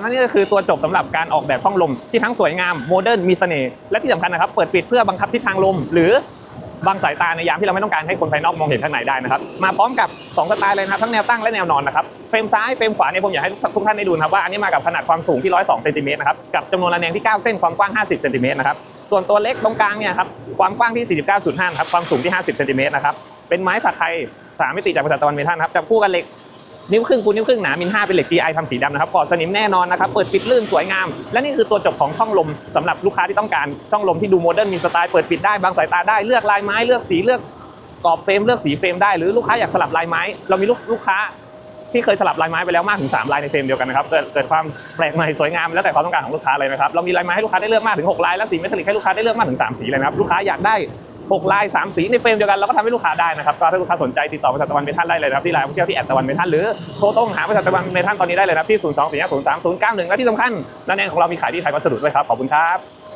และนี่ก็คือตัวจบสำหรับการออกแบบช่องลมที่ทั้งสวยงามโมเดิร์นมีเสน่ห์และที่สำคัญนะครับ เปิดปิดเพื่อบังคับทิศทางลม หรือบังสายตาในยามที่เราไม่ต้องการให้คนภายนอกมองเห็นข้างในได้นะครับ มาพร้อมกับ 2 สไตล์เลยนะครับทั้งแนวตั้งและแนวนอนนะครับเฟรมซ้ายเฟรมขวาเนี่ยผมอยากให้ทุกท่านได้ดูนะครับว่าอันนี้มากับขนาดความสูงที่ 102เซนติเมตรนะครับกับจำนวนระแนงที่ 9 เส้นความกว้าง 50เซนติเมตรนะครับส่วนตัวเล็กตรงกลางเนี่ยครับความกว้างที่ 49.5ครับความสูงที่ 50เซนติเมตรนะครับเป็นไม้สักไทยสามมิติจากบริษัทตะวันเมทัลครับจับคู่กันเหล็ก นิ้วครึ่งคูณนิ้วครึ่งหนามิล5เป็นเหล็ก GI ทำสีดำนะครับปลอดสนิมแน่นอนนะครับเปิดปิดลื่นสวยงาม และนี่คือตัวจบของช่องลมสำหรับลูกค้าที่ต้องการช่องลมที่ดูโมเดิร์นมีสไตล์เปิดปิดได้บางสายตาได้เลือกลายไม้เลือกสีเลือกกรอบเฟรมเลือกสีเฟรมได้หรือลูกค้าอยากสลับลายไม้ เรามีลูกลูกค้าที่เคยสลับลายไม้ไปแล้วมากถึง 3 ลายในเฟรมเดียวกันนะครับเกิดเกิดความแปลกใหม่สวยงามแล้วแต่ความต้องการของลูกค้าเลยนะครับเรามีลายไม้ให้ลูกค้าได้เลือกมากถึง 6 ลายและสีเมทัลลิกให้ลูกค้าได้เลือกมากถึง 3 สีเลยนะครับลูกค้าอยากได้ 6ลาย3สีในเฟรมเดียวกันเราก็ทำให้ลูกค้าได้นะครับก็ถ้าลูกค้าสนใจติดต่อบริษัทตะวันเมทัลได้เลยนะครับที่ไลน์เชี่ยวที่แอดตะวันเมทัลหรือโทรต้องหาบริษัทตะวันเมทัลตอนนี้ได้เลยนะครับที่ 0 2 4 5 0 3 0 9 1 และที่สำคัญนั่นเองของเรามีขายที่ไทยวัสดุด้วยครับขอบคุณครับ